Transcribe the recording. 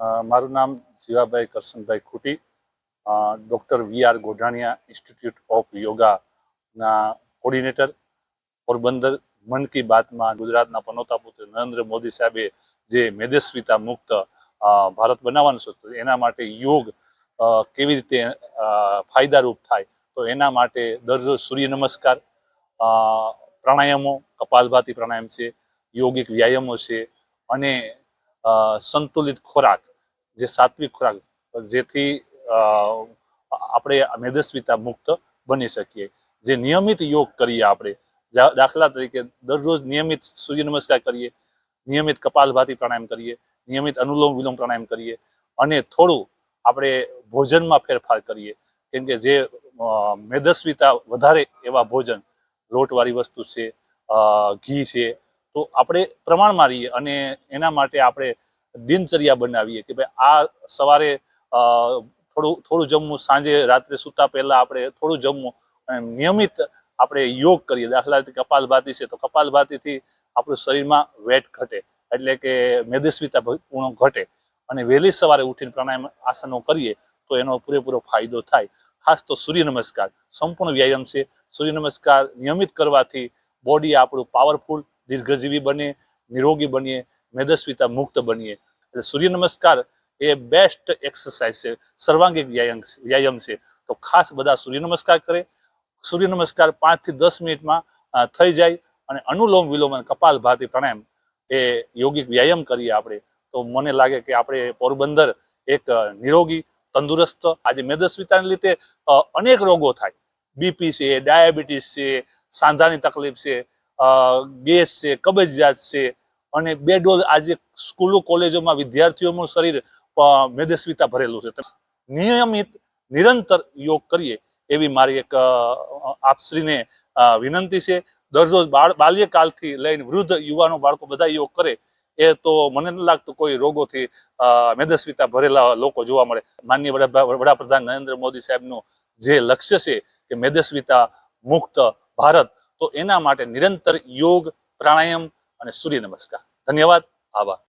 મારું નામ Shivabhai Karshanbhai Khuti doctor V R Godhaniya institute of યોગાના coordinator, Porbandar Mann Ki બાતમાં ગુજરાતના પનોતા પુત્ર નરેન્દ્ર મોદી સાહેબે જે મેદસ્વીતા મુક્ત ભારત બનાવવાનું છે એના માટે યોગ કેવી રીતે ફાયદારૂપ થાય, તો એના માટે દરરોજ સૂર્ય નમસ્કાર પ્રાણાયામો, કપાલભાતી પ્રાણાયામ છે, યોગિક વ્યાયામો છે, અને સંતુલિત ખોરાક, જે સાત્વિક ખોરાક જેથી આપણે મેદસ્વીતા મુક્ત બની શકીએ. જે નિયમિત યોગ કરીએ આપણે દાખલા તરીકે દરરોજ નિયમિત સૂર્ય નમસ્કાર કરીએ, નિયમિત કપાલભાતી પ્રાણાયામ કરીએ, નિયમિત અનુલોમ વિલોમ પ્રાણાયામ કરીએ, અને થોડું આપણે ભોજનમાં ફેરફાર કરીએ. કેમ કે જે મેદસ્વીતા વધારે એવા ભોજન લોટવાળી વસ્તુ છે ઘી છે તો આપણે પ્રમાણ મારીએ અને એના માટે આપણે દિનચર્યા બનાવીએ કે ભાઈ આ સવારે થોડું થોડું જમવું, સાંજે રાત્રે સૂતા પહેલાં આપણે થોડું જમવું અને નિયમિત આપણે યોગ કરીએ. દાખલા તરીકે કપાલભાતી છે તો કપાલભાતીથી આપણું શરીરમાં વેટ ઘટે એટલે કે મેદસ્વીતા પૂર્ણ ઘટે અને વહેલી સવારે ઉઠીને પ્રાણાયામ આસનો કરીએ તો એનો પૂરેપૂરો ફાયદો થાય. ખાસ તો સૂર્ય નમસ્કાર સંપૂર્ણ વ્યાયામ છે. સૂર્ય નમસ્કાર નિયમિત કરવાથી બોડી આપણું પાવરફુલ દીર્ઘજીવી બને નિરોગી બનીએ, મેદસ્વીતા મુક્ત બનીએ. એટલે સૂર્ય નમસ્કાર એ બેસ્ટ એક્સરસાઇઝ છે, સર્વાંગિક વ્યાયામ વ્યાયામ છે. તો ખાસ બધા સૂર્ય નમસ્કાર કરે. સૂર્ય નમસ્કાર પાંચથી દસ મિનિટમાં થઈ જાય અને અનુલોમ વિલોમ અને કપાલભાતી પ્રાણાયામ એ યોગિક વ્યાયામ કરીએ આપણે. તો મને લાગે કે આપણે પોરબંદર એક નિરોગી, તંદુરસ્ત, આજે મેદસ્વીતાને લીધે અનેક રોગો થાય. બીપી છે, ડાયાબિટીસ છે, સાંધાની તકલીફ છે ગેસ છે, કબજિયાત છે અને બે ડોઝ આજે સ્કૂલો, કોલેજોમાં વિદ્યાર્થીઓનું શરીર મેદસ્વીતા ભરેલું છે. નિયમિત, નિરંતર યોગ કરીએ એવી મારી એક આપશ્રીને વિનંતી છે. દરરોજ બાલ્યકાલથી લઈને વૃદ્ધ યુવાનો, બાળકો બધા યોગ કરે એ તો મને નથી લાગતું કોઈ રોગોથી મેદસ્વીતા ભરેલા લોકો જોવા મળે. માનનીય વડા, વડાપ્રધાન નરેન્દ્ર મોદી સાહેબનું જે લક્ષ્ય છે કે મેદસ્વીતા મુક્ત ભારત તો એના માટે નિરંતર યોગ પ્રાણાયામ અને સૂર્ય નમસ્કાર. ધન્યવાદ આભાર.